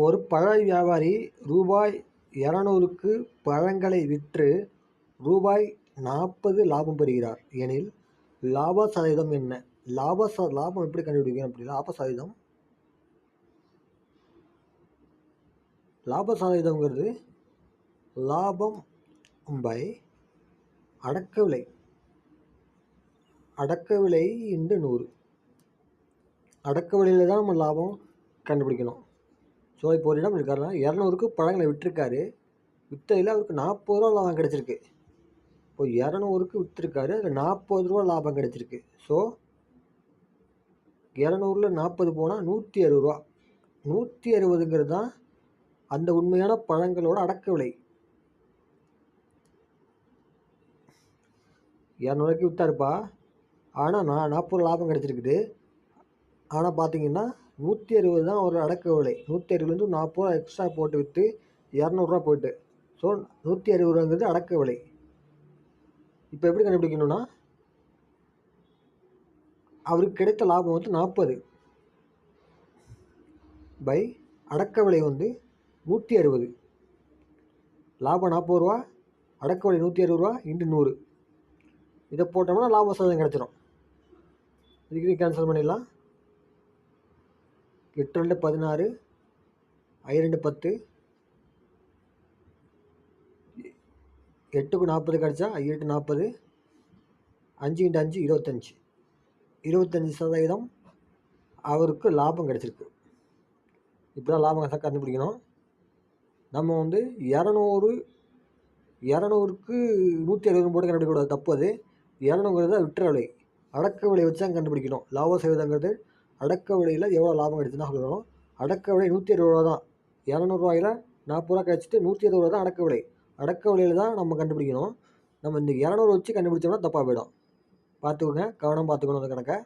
ஒரு பழ வியாபாரி ரூபாய் இரநூறுக்கு பழங்களை விற்று ரூபாய் நாற்பது லாபம் பெறுகிறார். எனில் லாப சதவீதம் என்ன? லாப ச லாபம் எப்படி கண்டுபிடிக்கணும் அப்படி லாப சதவீதம் லாப சதவீதங்கிறது லாபம் பை அடக்க விலை அடக்க விலை இன்று நூறு. அடக்க விலையில் தான் நம்ம லாபம் கண்டுபிடிக்கணும். ஸோ இப்போ ஒரு இடம் இருக்காருன்னா இரநூறுக்கு பழங்களை விற்றுருக்காரு விற்றதில் அவருக்கு நாற்பது ரூபா லாபம் கிடச்சிருக்கு. இப்போ இரநூறுக்கு விற்றுருக்காரு அதில் நாற்பது ரூபா லாபம் கிடச்சிருக்கு. ஸோ இரநூறுல நாற்பது போனால் நூற்றி அறுபது ரூபா. நூற்றி அறுபதுங்கிறது தான் அந்த உண்மையான பழங்களோட அடக்க விலை. இரநூறுக்கு விற்றாருப்பா ஆனால் நான் நாற்பது ரூபா லாபம் கிடச்சிருக்குது. ஆனால் பார்த்தீங்கன்னா நூற்றி அறுபது தான் ஒரு அடக்க விலை. நூற்றி அறுபதுலேருந்து நாற்பது ரூபா எக்ஸ்ட்ரா போட்டு விற்று இரநூறுவா போயிட்டு. ஸோ நூற்றி அறுபது ரூபாங்கிறது அடக்க விலை. இப்போ எப்படி கண்டுபிடிக்கணும்னா அவருக்கு கிடைத்த லாபம் வந்து நாற்பது. பை அடக்க விலை வந்து நூற்றி அறுபது லாபம் நாற்பது ரூபா அடக்க விலை நூற்றி அறுபது ரூபா இன்ட்டு நூறு. இதை போட்டோம்னா லாபம் சதவீதம் கிடச்சிரும். இதுக்கு கேன்சல் பண்ணிடலாம். எட்டு ரெண்டு பதினாறு ஐ ரெண்டு பத்து எட்டுக்கு நாற்பது கிடச்சா ஐ எட்டு நாற்பது அஞ்சு இன்ட்டு அஞ்சு இருபத்தஞ்சி. இருபத்தஞ்சி சதவீதம் அவருக்கு லாபம் கிடச்சிருக்கு. இப்படி தான் லாபம் கிடச்சா கண்டுபிடிக்கணும். நம்ம வந்து இரநூறு இரநூறுக்கு நூற்றி அறுபது போட்டு கண்டுபிடிக்கக்கூடாது தப்பு அது. இரநூறுங்கிறது விற்ற விலை. அடக்க விலை வச்சு தான் கண்டுபிடிக்கணும். லாப சதவீதங்கிறது அடக்க விலையில் எவ்வளோ லாபம் கிடைச்சுன்னா சொல்லணும். அடக்க விலை நூற்றி அறுபது ரூபா தான். இரநூறுவாயில் நாற்பது ரூபா கழிச்சிட்டு நூற்றி அறுபது ரூபா தான் அடக்க விலை. அடக்க விலையில் தான் நம்ம கண்டுபிடிக்கணும். நம்ம இந்த இரநூறு வச்சு கண்டுபிடிச்சோம்னா தப்பாக போயிடும். பார்த்துக்கோங்க. கவனம் பார்த்துக்கணும் அந்த கணக்கை.